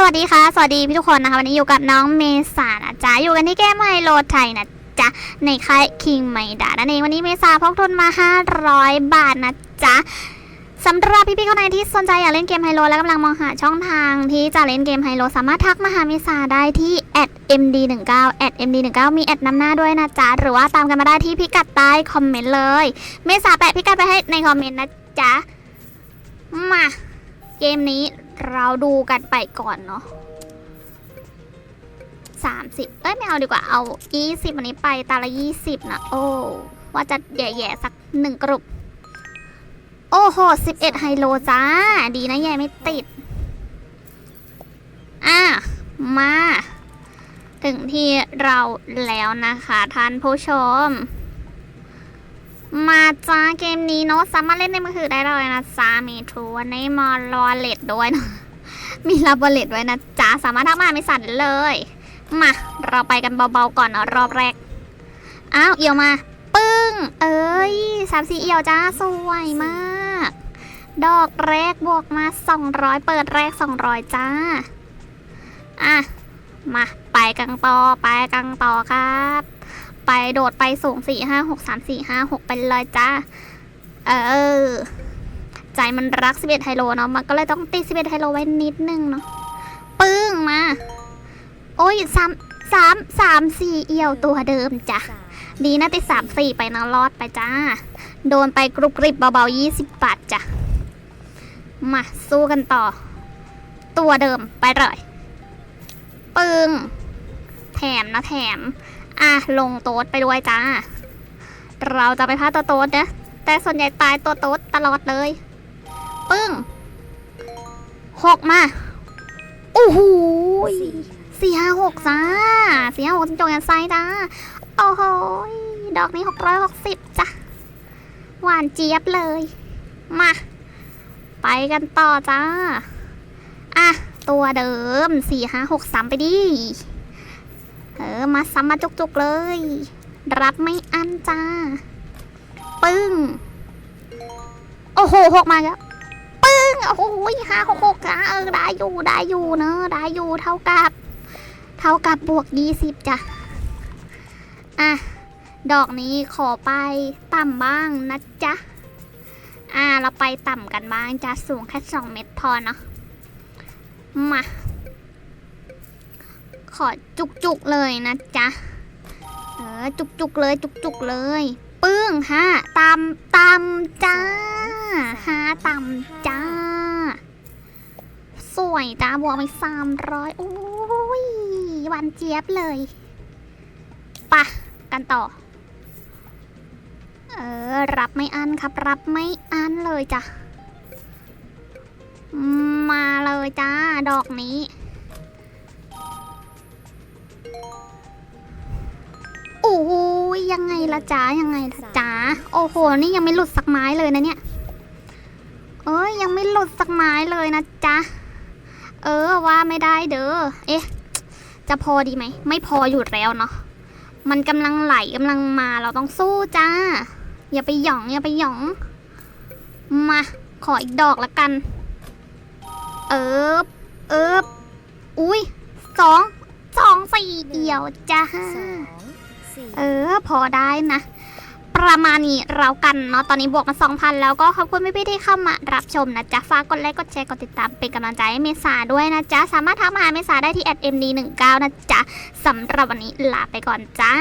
สวัสดีค่ะ สวัสดีพี่ทุกคนนะคะ วันนี้อยู่กับน้องเมษานะจ๊ะอยู่กันที่เกมไฮโลไทยนะจ๊ะในค่ายคิงไมดานั่นเองวันนี้เมษาพกทุนมา 500 บาทนะจ๊ะสำหรับพี่ๆคนไหนที่สนใจอยากเล่นเกมไฮโลและกำลังมองหาช่องทางที่จะเล่นเกมไฮโลสามารถทักมาหาเมษาได้ที่ @md19 @md19 มีแอดนำหน้าด้วยนะจ๊ะหรือว่าตามกันมาได้ที่พิกัดใต้คอมเมนต์เลย เมษาแปะพิกัดไปให้ในคอมเมนต์นะจ๊ะมาเกมนี้ เราดูกันไปก่อนเนาะสามสิบเอ้ยไม่เอาดีกว่าเอายี่สิบอันนี้ไปตาละยี่สิบนะโอ้ว่าจะแย่ๆสักหนึ่งกรุปโอ้โหสิบเอ็ดไฮโลจ้า ดีนะแย่ไม่ติด อะ มา ถึงที่เราแล้วนะคะท่านผู้ชม มาจ้าเกมนี้เนาะสามารถเล่นในมือถือได้เลยนะจ้ามีทรูในมอลลอเลตด้วยนะมีลาบอเลตด้วยนะจ้าสามารถทักมาไม่สั่นเลย มาเราไปกันเบาๆก่อนเนาะรอบแรกอ้าวเอียวมา ปึ้ง เอ้ยสามสี่เอียวจ้าสวยมาก ดอกแรกบวกมา 200 เปิดแรก 200 จ้า อะ มา ไปกันต่อไปกันต่อครับ ไปโดดไปสูงสี่ห้าหกสามสี่ห้าหกไปเลยจ้า เออ ใจมันรักสิบเอ็ดไฮโลเนาะ มันก็เลยต้องตีสิบเอ็ดไฮโลไว้นิดนึงเนาะ ปึ้งมา โอ้ยสามสามสามสี่เอี่ยวตัวเดิมจ้ะ ดีนะติดสามสี่ไปนะรอดไปจ้า โดนไปกรุบกริบเบาๆยี่สิบบาทจ้ะ มาสู้กันต่อ ตัวเดิมไปเลย ปึ้งแถมนะแถม อะลงโต๊ดไปด้วยจ้า เราจะไปพาตัวโต๊ดนะ แต่ส่วนใหญ่ตายตัวโต๊ดตลอดเลย ปึ้งหกมา โอ้โหสี่ห้าหกจ้าสี่ห้าหกจงจงยันไซจ้า โอ้โหดอกนี้หกร้อยหกสิบจ้ะ หวานเจี๊ยบเลย มา ไปกันต่อจ้า อะ ตัวเดิมสี่ห้าหกสามไปดิ เออมาซ้ำมาจุกๆเลย รับไม่อั้นจ้า ปึ้ง โอ้โหหกมาแล้วปึ้ง โอ้โหห้าหกหกอะเออได้อยู่ได้อยู่เนอะได้อยู่เท่ากับ เท่ากับบวกยี่สิบจ้ะ อะ ดอกนี้ขอไปต่ำบ้างนะจ๊ะ อะเราไปต่ำกันบ้างจะสูงแค่สองเมตรพอเนาะมา ขอจุกๆเลยนะจ๊ะ เออจุกๆเลยจุกๆเลย ปึ้งฮะตำตำจ้าฮะตำจ้า สวยจ้าบวกไปสามร้อยโอ้ยวันเจี๊ยบเลยปะกันต่อ เออ รับไม่อันครับ รับไม่อันเลยจ้ะ มาเลยจ้า ดอกนี้ ยังไงละจ้ายังไงละจ้าโอ้โห นี่ยังไม่หลุดสักไม้เลยนะเนี่ยเอ้ยยังไม่หลุดสักไม้เลยนะจ๊ะ เออว่าไม่ได้เด้อ เอ๊ะ จะพอดีไหม ไม่พออยู่แล้วเนาะ มันกำลังไหลกำลังมาเราต้องสู้จ้า อย่าไปหยองอย่าไปหยอง มา ขออีกดอกละกัน เอิบเอิบอุ้ยสองสองสี่เดียวจ้า เออ พอได้นะ ประมาณนี้เรากันเนาะตอนนี้บวกมา2,000 แล้วก็ขอบคุณพี่ๆที่เข้ามารับชมนะจ๊ะฝากกดไลค์กดแชร์กดติดตามเป็นกำลังใจให้เมษาด้วยนะจ๊ะสามารถทักมาหาเมษาได้ที่ @md19 นะจ๊ะสำหรับวันนี้ลาไปก่อนจ้า